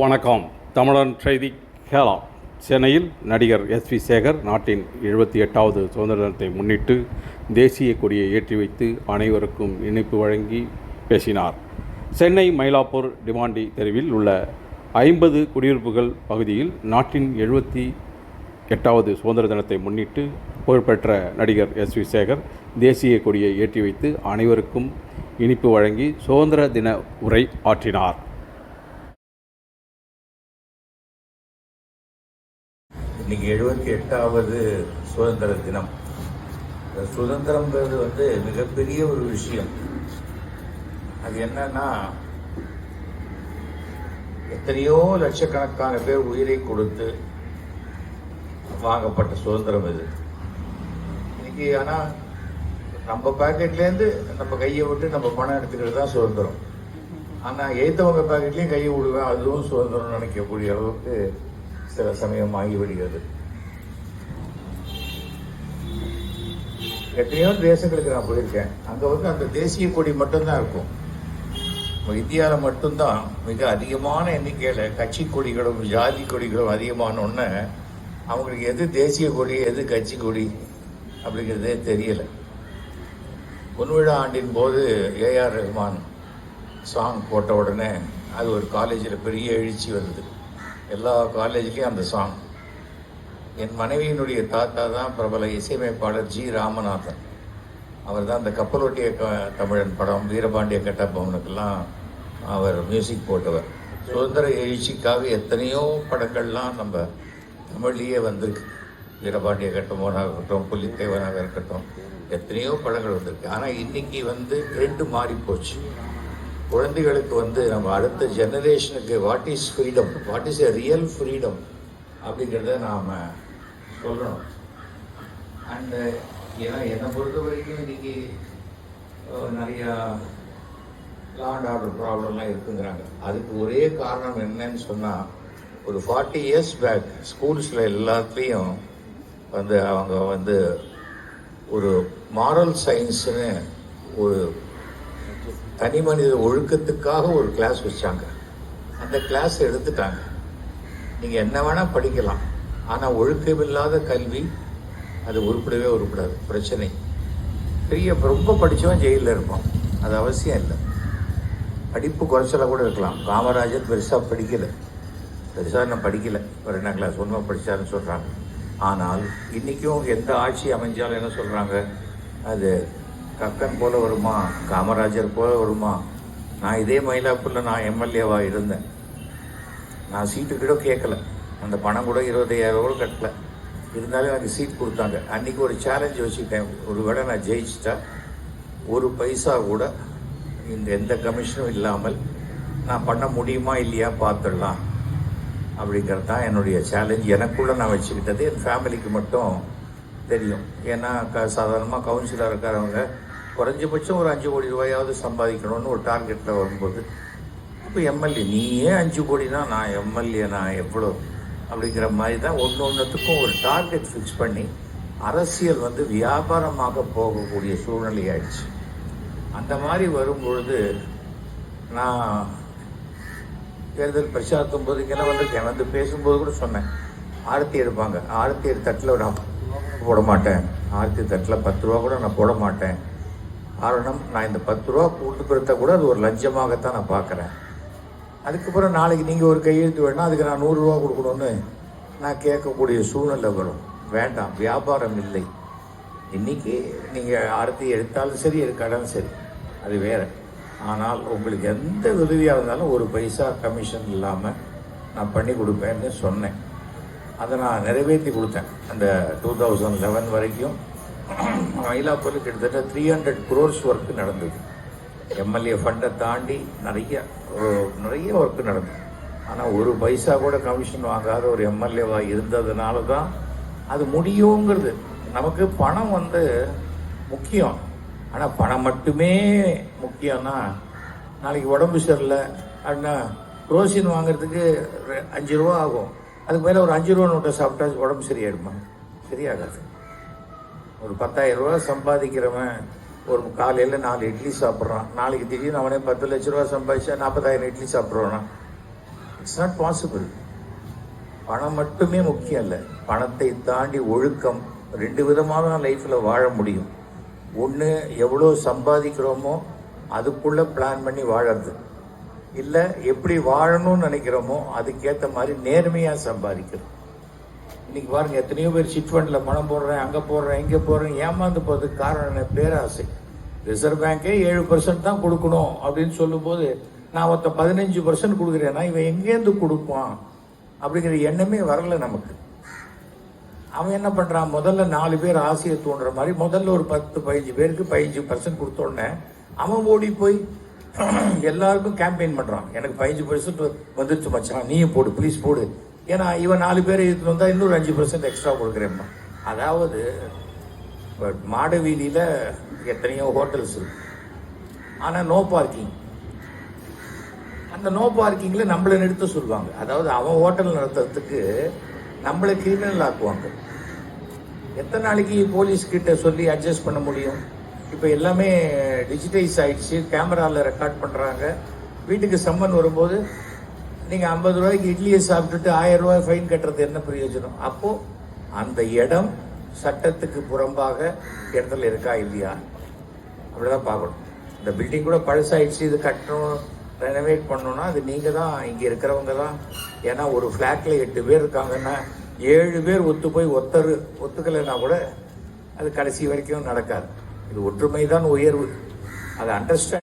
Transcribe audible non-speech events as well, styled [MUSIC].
வணக்கம். தமிழன் செய்தி கேலா சென்னையில் நடிகர் எஸ் வி சேகர் நாட்டின் எழுபத்தி எட்டாவது சுதந்திர தினத்தை முன்னிட்டு தேசிய கொடியை ஏற்றி வைத்து அனைவருக்கும் இணைப்பு வழங்கி பேசினார். சென்னை மயிலாப்பூர் டிமாண்டி தெருவில் உள்ள ஐம்பது குடியிருப்புகள் பகுதியில் நாட்டின் எழுபத்தி எட்டாவது சுதந்திர தினத்தை முன்னிட்டு புகழ்பெற்ற நடிகர் எஸ் வி சேகர் தேசிய கொடியை ஏற்றி வைத்து அனைவருக்கும் இனிப்பு வழங்கி சுதந்திர தின உரை ஆற்றினார். இன்னைக்கு எழுபத்தி எட்டாவது சுதந்திர தினம். இந்த வந்து மிகப்பெரிய ஒரு விஷயம். அது என்னன்னா எத்தனையோ லட்சக்கணக்கான பேர் உயிரை கொடுத்து வாங்கப்பட்ட சுதந்திரம் இது. இன்னைக்கு ஆனா நம்ம பாக்கெட்லேருந்து நம்ம கையை விட்டு நம்ம பணம் எடுத்துக்கிறது தான் சுதந்திரம். ஆனால் எய்த்தவங்க பாக்கெட்லேயும் கையை விடுவேன் அதுவும் சுதந்திரம் நினைக்கக்கூடிய அளவுக்கு சில சமயம் ஆகிவிடுகிறது. எத்தனையோ தேசங்களுக்கு நான் போயிருக்கேன். அங்க வந்து அந்த தேசிய கொடி மட்டும்தான் இருக்கும். இந்தியாவில் மட்டும்தான் மிக அதிகமான எண்ணிக்கையில் கட்சி கொடிகளும் ஜாதி கொடிகளும் அதிகமான ஒன்று அவங்களுக்கு எது தேசிய கொடி எது கட்சி கொடி அப்படிங்கிறதே தெரியல. பொன்விழா ஆண்டின் போது ஏஆர் ரஹ்மான் சாங் போட்ட உடனே அது ஒரு காலேஜில் பெரிய எழுச்சி வருது எல்லா காலேஜ்லேயும் அந்த சாங் என் மனைவியினுடைய தாத்தா தான் பிரபல இசையமைப்பாளர் ஜி ராமநாதன். அவர் தான் அந்த கப்பலோட்டிய க தமிழன் படம் வீரபாண்டிய கட்டபொம்மனுக்கெல்லாம் அவர் மியூசிக் போட்டவர். சுதந்திர எழுச்சிக்காக எத்தனையோ படங்கள்லாம் நம்ம தமிழ்லேயே வந்திருக்கு. வீரபாண்டிய கட்டபொம்மனாக இருக்கட்டும் புலித்தேவனாக இருக்கட்டும் எத்தனையோ படங்கள் வந்திருக்கு. ஆனால் இன்னைக்கு வந்து ட்ரெண்டு மாறி போச்சு குழந்தைகளுக்கு வந்து நம்ம அடுத்த ஜெனரேஷனுக்கு what is freedom what is a real freedom அப்படிங்கிறத நாம் சொல்லணும். அண்டு ஏன்னா என்னை பொறுத்த வரைக்கும் இன்னைக்கு நிறையா லா ஆர்டர் ப்ராப்ளம்லாம் இருக்குங்கிறாங்க. அதுக்கு ஒரே காரணம் என்னன்னு சொன்னால் ஒரு ஃபார்ட்டி இயர்ஸ் பேக் ஸ்கூல்ஸில் எல்லாத்துலேயும் வந்து அவங்க வந்து ஒரு மாரல் சயின்ஸ்னு ஒரு தனி மனித ஒழுக்கத்துக்காக ஒரு கிளாஸ் வச்சாங்க. அந்த கிளாஸ் எடுத்துட்டாங்க. நீங்கள் என்ன வேணால் படிக்கலாம். ஆனால் ஒழுக்கமில்லாத கல்வி அது உருப்படவே உருப்படாது. பிரச்சனை. பெரிய ரொம்ப படித்தவன் ஜெயிலில் இருப்பான். அது அவசியம் இல்லை. படிப்பு குறைச்சலாக கூட இருக்கலாம். காமராஜர் பெருசாக படிக்கலை. பெருசாக நான் படிக்கலை. ஒரு ரெண்டாம் கிளாஸ் ஒன்றும் படித்தாருன்னு சொல்கிறாங்க ஆனால் இன்றைக்கும் எந்த ஆட்சி அமைஞ்சாலும் என்ன சொல்கிறாங்க அது கக்கன் போல வருமா? காமராஜர் போல வருமா? நான் இதே மயிலாப்பூரில் நான் எம்எல்ஏவாக இருந்தேன். நான் சீட்டு கூட கேட்கல. அந்த பணம் கூட இருபத்தையாயிரம் கூட கட்டல. இருந்தாலும் எனக்கு சீட் கொடுத்தாங்க. அன்றைக்கி ஒரு சேலஞ்ச் வச்சுக்கிட்டேன். ஒருவேளை நான் ஜெயிச்சிட்டா ஒரு பைசா கூட இந்த எந்த கமிஷனும் இல்லாமல் நான் பண்ண முடியுமா இல்லையா பார்த்துடலாம் அப்படிங்கிறது தான் என்னுடைய சேலஞ்ச் எனக்குள்ளே நான் வச்சுக்கிட்டது என் ஃபேமிலிக்கு மட்டும் தெரியும். ஏன்னா க சாதாரணமாக கவுன்சிலர் இருக்கிறவங்க குறைஞ்சபட்சம் ஒரு அஞ்சு கோடி ரூபாயாவது சம்பாதிக்கணும்னு ஒரு டார்கெட்டில் வரும்போது இப்போ எம்எல்ஏ நீ ஏன் அஞ்சு கோடி தான் நான் எம்எல்ஏ நான் எவ்வளோ அப்படிங்கிற மாதிரி தான் ஒன்று ஒன்றுத்துக்கும் ஒரு டார்கெட் ஃபிக்ஸ் பண்ணி அரசியல் வந்து வியாபாரமாக போகக்கூடிய சூழ்நிலை ஆயிடுச்சு. அந்த மாதிரி வரும்பொழுது நான் தேர்தல் பிரச்சாரத்தும் போது இங்கெல்லாம் வந்திருக்கேன். வந்து பேசும்போது கூட சொன்னேன் ஆரத்தி எடுப்பாங்க. ஆரத்தி எடு தட்டில் நான் போட மாட்டேன். ஆரத்தி தட்டில் பத்து ரூபா கூட நான் போட மாட்டேன். காரணம் நான் இந்த பத்து ரூபா கொடுக்குறத கூட அது ஒரு லஞ்சமாகத்தான் நான் பார்க்குறேன். அதுக்கப்புறம் நாளைக்கு நீங்கள் ஒரு கையெழுத்து வேணால் அதுக்கு நான் நூறுரூவா கொடுக்கணும்னு நான் கேட்கக்கூடிய சூழ்நிலை வரும். வேண்டாம் வியாபாரம் இல்லை. இன்னைக்கு நீங்கள் ஆரத்தி எடுத்தாலும் சரி எடுக்காட்டாலும் சரி. அது வேறு. ஆனால் உங்களுக்கு எந்த உதவியாக இருந்தாலும் ஒரு பைசா கமிஷன் இல்லாமல் நான் பண்ணி கொடுப்பேன்னு சொன்னேன். அதை நான் நிறைவேற்றி கொடுத்தேன். அந்த டூ தௌசண்ட் லெவன் வரைக்கும் மயிலாப்பூரில் கிட்டத்தட்ட த்ரீ ஹண்ட்ரட் குரோர்ஸ் ஒர்க் நடந்தது. எம்எல்ஏ ஃபண்டை தாண்டி நிறைய ஒரு- நிறைய ஒர்க்கு நடந்தது. ஆனால் ஒரு பைசா கூட கமிஷன் வாங்காத ஒரு எம்எல்ஏவாக இருந்ததுனால தான் அது முடியுங்கிறது. நமக்கு பணம் வந்து முக்கியம். ஆனால் பணம் மட்டுமே முக்கியம்னா நாளைக்கு உடம்பு சரியில்லை அப்படின்னா ரோசின் வாங்குறதுக்கு ரெ- அஞ்சு ரூபா ஆகும். அதுக்கு மேலே ஒரு அஞ்சு ரூபா நோட்டை சாப்பிட்டா உடம்பு சரியாயிடுமா? சரியாகாது. ஒரு பத்தாயிரம் ரூபா சம்பாதிக்கிறவன் ஒரு காலையில் நாலு இட்லி சாப்பிட்றான். நாளைக்கு திடீர்னு அவனே பத்து லட்ச ரூபா சம்பாதிச்சா நாற்பதாயிரம் இட்லி சாப்பிட்றான் இட்ஸ் நாட் பாசிபிள் பணம் மட்டுமே முக்கியம் இல்லை. பணத்தை தாண்டி ஒழுக்கம் ரெண்டு விதமாக தான் லைஃப்பில் வாழ முடியும். ஒன்று எவ்வளோ சம்பாதிக்கிறோமோ அதுக்குள்ளே பிளான் பண்ணி வாழறது. இல்லை எப்படி வாழணும்னு நினைக்கிறோமோ அதுக்கேற்ற மாதிரி நேர்மையாக சம்பாதிக்கிறோம் இன்னைக்கு பாருங்க எத்தனையோ பேர் சிட் ஃபண்டில் பணம் போடுறேன் அங்கே போடுறேன் இங்கே போடுறேன் ஏமாந்து போகிறதுக்கு காரணம் என்ன? பேராசை. ரிசர்வ் பேங்கே ஏழு பர்சன்ட் தான் கொடுக்கணும் அப்படின்னு சொல்லும்போது நான் ஒருத்த பதினஞ்சு பர்சன்ட் கொடுக்குறேன்னா இவன் எங்கேருந்து கொடுப்பான்? அப்படிங்கிற எண்ணமே வரல நமக்கு. அவன் என்ன பண்றான்? முதல்ல நாலு பேர் ஆசையை தூண்டுற மாதிரி முதல்ல ஒரு பத்து பதினஞ்சு பேருக்கு பதினஞ்சு பர்சன்ட் கொடுத்தோடனே அவன் ஓடி போய் [CLEARS THROAT] எல்லாருக்கும் கேம்பெயின் பண்றான். எனக்கு பதினஞ்சு பர்சன்ட் வந்துருச்சு மச்சான் நீயும் போடு ப்ளீஸ் போடு. ஏன்னா இவன் நாலு பேர் எடுத்துட்டு வந்தால் இன்னொரு அஞ்சு பர்சன்ட் எக்ஸ்ட்ரா கொடுக்குறேம்மா. அதாவது பட் மாட வீதியில எத்தனையோ ஹோட்டல்ஸ் இருக்கு. ஆனால் நோ பார்க்கிங் அந்த நோ பார்க்கிங்கில் நம்மளை நிறுத்த சொல்லுவாங்க. அதாவது அவன் ஹோட்டல் நடத்துறதுக்கு நம்மளை கிரிமினல் ஆக்குவாங்க. எத்தனை நாளைக்கு போலீஸ் கிட்ட சொல்லி அட்ஜஸ்ட் பண்ண முடியும்? இப்போ எல்லாமே டிஜிட்டைஸ் ஆயிடுச்சு. கேமராவில் ரெக்கார்ட் பண்ணுறாங்க வீட்டுக்கு சம்மன் வரும்போது நீங்கள் ஐம்பது ரூபாய்க்கு இட்லியை சாப்பிட்டுட்டு ஆயிரம் ரூபாய் ஃபைன் கட்டுறது என்ன பிரயோஜனம்? அப்போது அந்த இடம் சட்டத்துக்கு புறம்பாக இடத்துல இருக்கா இல்லையா? அப்படிதான் பார்க்கணும். இந்த பில்டிங் கூட பழசாயிடுச்சு இது கட்டணும் ரெனோவேட் பண்ணணும்னா அது நீங்கள் தான் இங்கே இருக்கிறவங்க தான். ஏன்னா ஒரு ஃப்ளாட்டில் எட்டு பேர் இருக்காங்கன்னா ஏழு பேர் ஒத்து போய் ஒத்தர் ஒத்துக்கலைன்னா கூட அது கடைசி வரைக்கும் நடக்காது. இது ஒற்றுமை தான் உயர்வு. அதை அண்டர்ஸ்டாண்ட்